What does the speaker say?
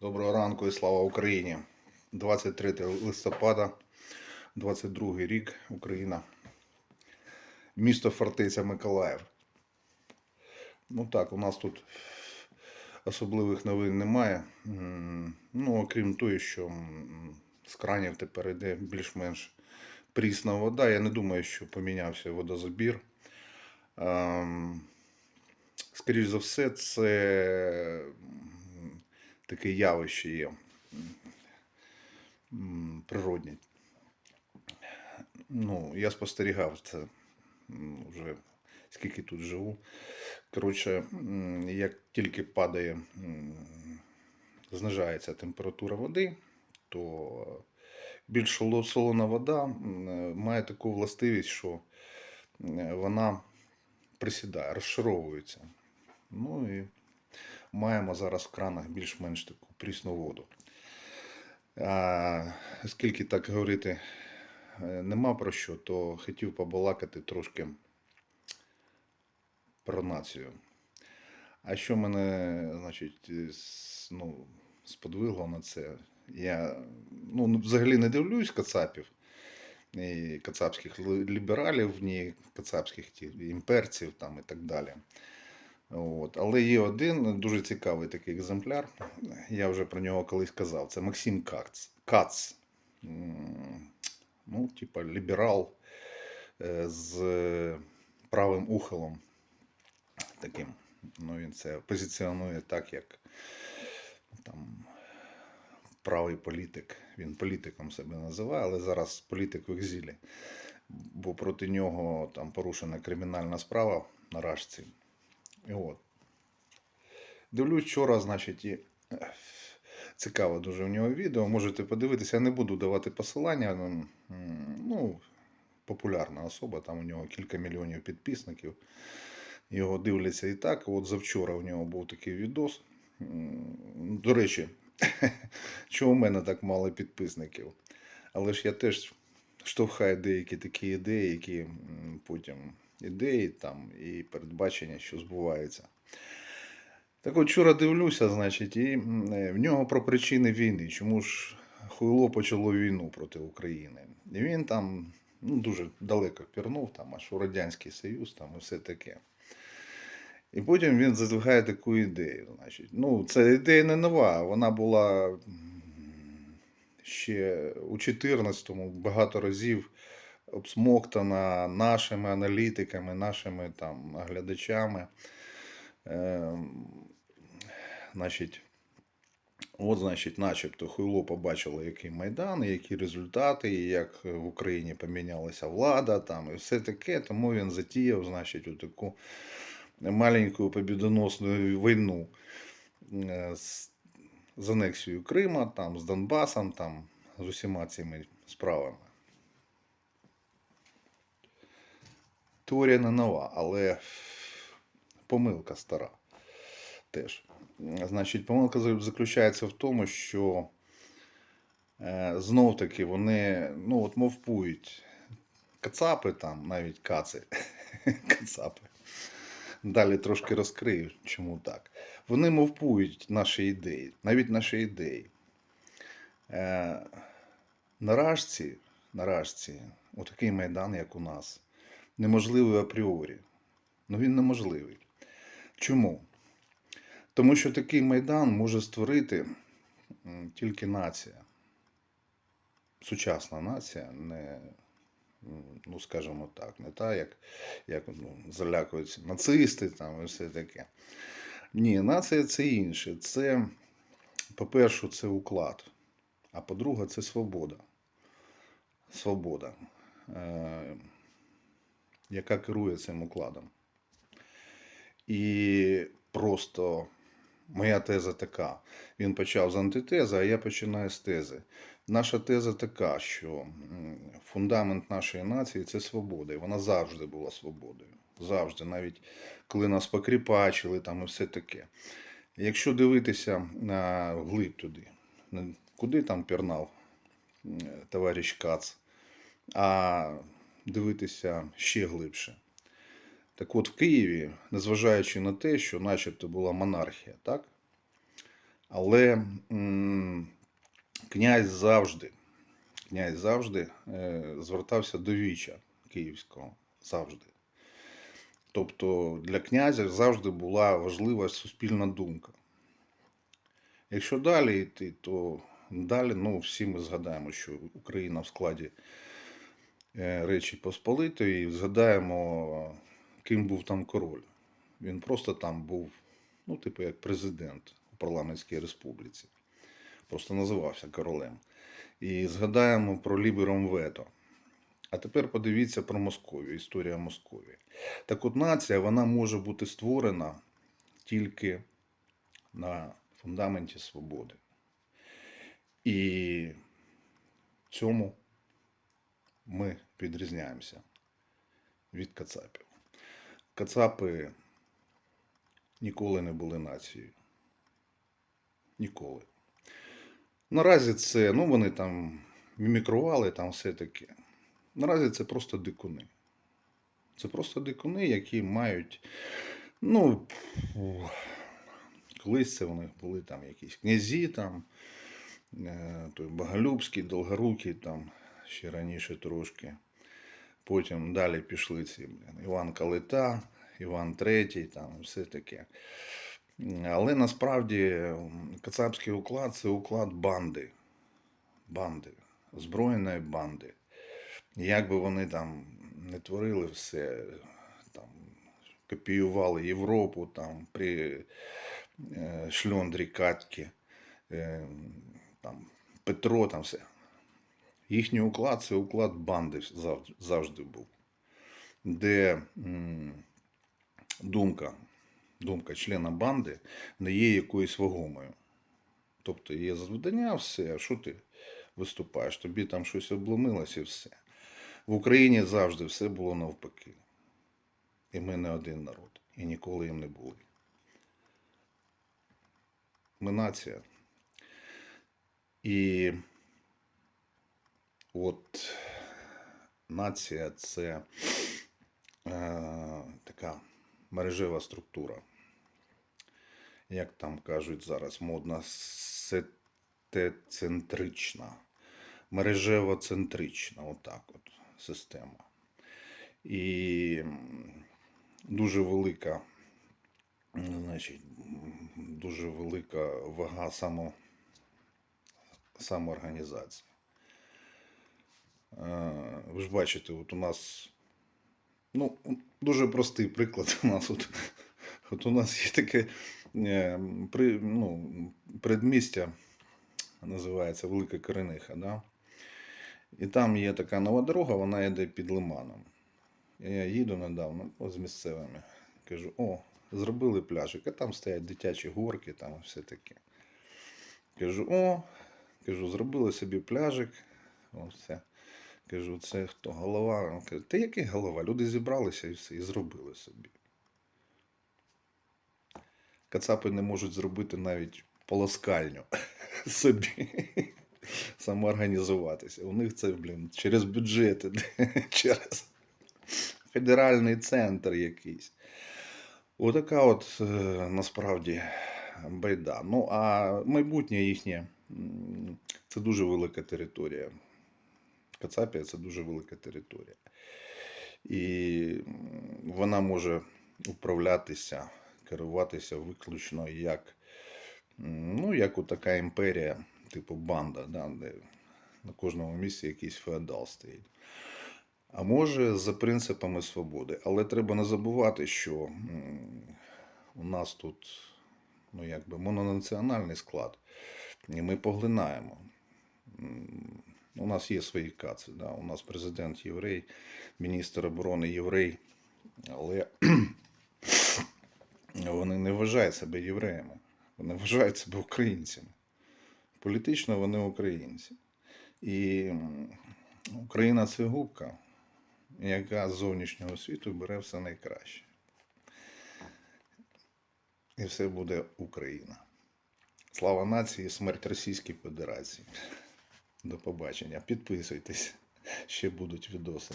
Доброго ранку і слава Україні. 23 листопада, 22 рік, Україна. Місто фортеця Миколаїв. Ну так, у нас тут особливих новин немає. Ну, окрім того, що з кранів тепер йде більш-менш прісна вода. Я не думаю, що помінявся водозабір. Ем, Скоріш за все, це таке явище є природні. Ну, я спостерігав це вже скільки тут живу. Коротше, як тільки падає, знижається температура води, то більш солона вода має таку властивість, що вона присідає, розшаровується. Ну і маємо зараз в кранах більш-менш таку прісну воду. А, оскільки так говорити е, нема про що, то хотів побалакати трошки про націю. А що мене, значить, ну, сподвигло на це? Я ну, взагалі не дивлюсь кацапів, і кацапських лібералів, ні кацапських імперців там, і так далі. От. Але є один дуже цікавий такий екземпляр. Я вже про нього колись казав. Це Максим Кац. Кац. Ну, типа ліберал е, з правим ухилом. Таким. Ну, він це позиціонує так, як там правий політик. Він політиком себе називає, але зараз політик в екзилі. Бо проти нього там порушена кримінальна справа на Рашці. От. Дивлюсь вчора, значить, і цікаве дуже в нього відео. Можете подивитися, я не буду давати посилання. ну, Ну, популярна особа, там у нього кілька мільйонів підписників. Його дивляться і так. От завчора у нього був такий відос. До речі, чого у мене так мало підписників? Але ж я теж штовхаю деякі такі ідеї, які потім ідеї там і передбачення, що збуваються. Так от вчора дивлюся, значить, і е, в нього про причини війни. Чому ж хуйло почало війну проти України? І він там ну, дуже далеко пірнув, там, аж у Радянський Союз, там і все таке. І потім він задвигає таку ідею. Значить. Ну, ця ідея не нова, вона була ще у 14-му багато разів обсмоктана нашими аналітиками, нашими там глядачами. Ем, значить, от, значить, начебто хуйло побачило, який майдан, які результати, і як в Україні помінялася влада, там, і все таке. Тому він затіяв, значить, таку маленьку побідоносну війну е, з, з анексією Крима, там, з Донбасом, там, з усіма цими справами. Теорія не нова, але помилка стара теж. Значить, помилка заключається в тому, що е, знов таки вони ну, от мовпують кацапи, там, навіть каци, кацапи. Далі трошки розкрию, чому так. Вони мовпують наші ідеї, навіть наші ідеї. Е, на Рашці, на Рашці, отакий майдан, як у нас, неможливий апріорі. Ну він неможливий. Чому? Тому що такий майдан може створити тільки нація. Сучасна нація, не, ну скажімо так, не та, як, як ну, залякуються нацисти там і все таке. Ні, нація це інше. Це, по-перше, це уклад. А по-друге, це свобода. Свобода, е, яка керує цим укладом. І просто моя теза така. Він почав з антитези, а я починаю з тези. Наша теза така, що фундамент нашої нації це свобода. І вона завжди була свободою. Завжди, навіть коли нас покріпачили там і все таке. Якщо дивитися на глиб туди, куди там пірнав товариш Кац, а дивитися ще глибше. Так от в Києві, незважаючи на те, що начебто була монархія, так? Але князь завжди, князь завжди е, звертався до віча київського. Завжди. Тобто для князя завжди була важлива суспільна думка. Якщо далі йти, то далі ну, всі ми згадаємо, що Україна в складі Речі Посполитої, і згадаємо, ким був там король. Він просто там був, ну, типу, як президент у парламентській республіці. Просто називався королем. І згадаємо про лібером вето. А тепер подивіться про Московію, історія Московії. Так от нація вона може бути створена тільки на фундаменті свободи. І цьому ми відрізняємося від кацапів. Кацапи ніколи не були нацією. Ніколи. Наразі це, ну вони там мімікрували, там все таке. Наразі це просто дикуни. Це просто дикуни, які мають. Ну, колись це вони були там якісь князі, там, е, той Боголюбський, Долгорукий, там ще раніше трошки. Потім далі пішли ці блін, Іван Калита, Іван Третій, там все таке. Але насправді кацапський уклад це уклад банди. Банди, збройної банди. Як би вони там не творили все, там, копіювали Європу там, при е, шльондрі Катьки, е, там, Петро, там все. Їхній уклад це уклад банди завжди був, де думка, думка члена банди не є якоюсь вагомою. Тобто є завдання, все, а що ти виступаєш? Тобі там щось обломилось і все. В Україні завжди все було навпаки. І ми не один народ. І ніколи їм не були. Ми нація. І от нація це е, така мережева структура. Як там кажуть зараз, модна сетецентрична, мережево-центрична, отак от система. І дуже велика, значить, дуже велика вага само, самоорганізації. Е, Ви ж бачите, от у нас ну, дуже простий приклад. У нас от, от у нас є таке е, при, ну, предмістя, називається Велика Корениха. Да? І там є така нова дорога, вона йде під лиманом. Я їду недавно з місцевими. Кажу, о, зробили пляжик, а там стоять дитячі горки, там все таке. Кажу, о, кажу, зробили собі пляжик. О, все. Кажу, це хто голова? Він каже, та який голова? Люди зібралися і все, і зробили собі. Кацапи не можуть зробити навіть полоскальню собі. Самоорганізуватися. У них це, блін, через бюджет, через федеральний центр якийсь. Отака от е, насправді байда. Ну, а майбутнє їхнє це дуже велика територія. Кацапія це дуже велика територія. І вона може управлятися, керуватися виключно як, ну, як така імперія, типу банда, да, де на кожному місці якийсь феодал стоїть. А може за принципами свободи. Але треба не забувати, що у нас тут ну, якби мононаціональний склад, і ми поглинаємо. У нас є свої каци, да? у нас президент єврей, міністр оборони єврей, але вони не вважають себе євреями, вони вважають себе українцями. Політично вони українці. І Україна це губка, яка з зовнішнього світу бере все найкраще. І все буде Україна. Слава нації, смерть Російській Федерації. До побачення. Підписуйтесь, ще будуть відоси.